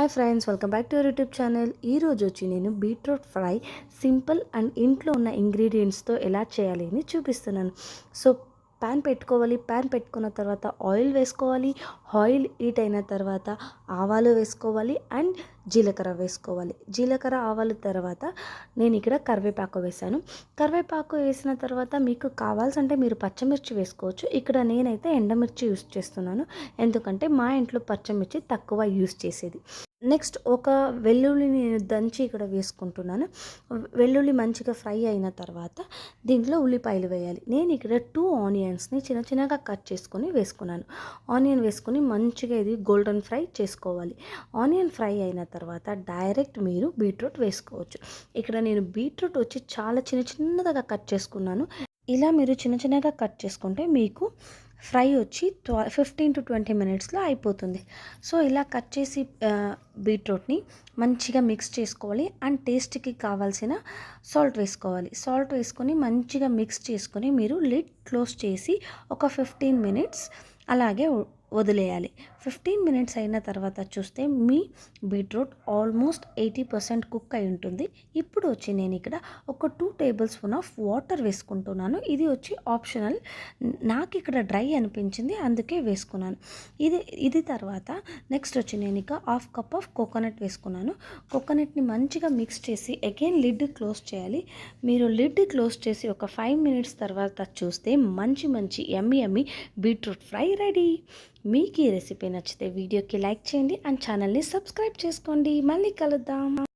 Hi friends welcome back to your YouTube channel. ఈరోజు వచ్చి నేను బీట్రూట్ ఫ్రై సింపుల్ అండ్ ఇంట్లో ఉన్న ఇంగ్రీడియంట్స్తో ఎలా చేయాలి అని చూపిస్తున్నాను. సో ప్యాన్ పెట్టుకోవాలి. ప్యాన్ పెట్టుకున్న తర్వాత ఆయిల్ వేసుకోవాలి. ఆయిల్ హీట్ అయిన తర్వాత ఆవాలు వేసుకోవాలి అండ్ జీలకర్ర వేసుకోవాలి. జీలకర్ర ఆవాలు తర్వాత నేను ఇక్కడ కరివేపాకు వేసాను కరివేపాకు వేసిన తర్వాత మీకు కావాల్సంటే మీరు పచ్చిమిర్చి వేసుకోవచ్చు. ఇక్కడ నేనైతే ఎండమిర్చి యూస్ చేస్తున్నాను. ఎందుకంటే మా ఇంట్లో పచ్చిమిర్చి తక్కువ యూస్ చేసేది. నెక్స్ట్ ఒక వెల్లుల్లి నేను దంచి ఇక్కడ వేసుకుంటున్నాను. వెల్లుల్లి మంచిగా ఫ్రై అయిన తర్వాత దీంట్లో ఉల్లిపాయలు వేయాలి. నేను ఇక్కడ టూ ఆనియన్స్ని చిన్న చిన్నగా కట్ చేసుకొని వేసుకున్నాను. ఆనియన్ వేసుకొని మంచిగా ఇది గోల్డెన్ ఫ్రై చేసుకోవాలి. ఆనియన్ ఫ్రై అయిన తర్వాత డైరెక్ట్ మీరు బీట్రూట్ వేసుకోవచ్చు. ఇక్కడ నేను బీట్రూట్ వచ్చి చాలా చిన్న చిన్నగా కట్ చేసుకున్నాను. ఇలా మీరు చిన్న చిన్నగా కట్ చేసుకుంటే మీకు ఫ్రై వచ్చి ట్వ ఫిఫ్టీన్ టు ట్వంటీ మినిట్స్లో అయిపోతుంది. సో ఇలా కట్ చేసి బీట్రూట్ని మంచిగా మిక్స్ చేసుకోవాలి. అండ్ టేస్ట్కి కావాల్సిన సాల్ట్ వేసుకోవాలి. సాల్ట్ వేసుకొని మంచిగా మిక్స్ చేసుకొని మీరు లిడ్ క్లోజ్ చేసి ఒక ఫిఫ్టీన్ మినిట్స్ అలాగే వదిలేయాలి. ఫిఫ్టీన్ మినిట్స్ అయిన తర్వాత చూస్తే మీ beetroot almost eighty percent cook అయి ఉంటుంది. ఇప్పుడు వచ్చి నేను ఇక్కడ ఒక two tablespoon of water వేసుకుంటున్నాను. ఇది వచ్చి ఆప్షనల్. నాకు ఇక్కడ డ్రై అనిపించింది అందుకే వేసుకున్నాను. ఇది ఇది తర్వాత నెక్స్ట్ వచ్చి నేను ఇక హాఫ్ కప్ ఆఫ్ కోకోనట్ వేసుకున్నాను. కోకోనట్ని మంచిగా మిక్స్ చేసి అగైన్ లిడ్ క్లోజ్ చేయాలి. మీరు లిడ్ క్లోజ్ చేసి ఒక ఫైవ్ మినిట్స్ తర్వాత చూస్తే మంచి మంచి ఎమ్మి ఎమ్మి బీట్రూట్ ఫ్రై రెడీ. మీకు ఈ రెసిపీ నచ్చితే వీడియోకి లైక్ చేయండి అండ్ ఛానల్ని సబ్స్క్రైబ్ చేసుకోండి. మళ్ళీ కలుద్దాం.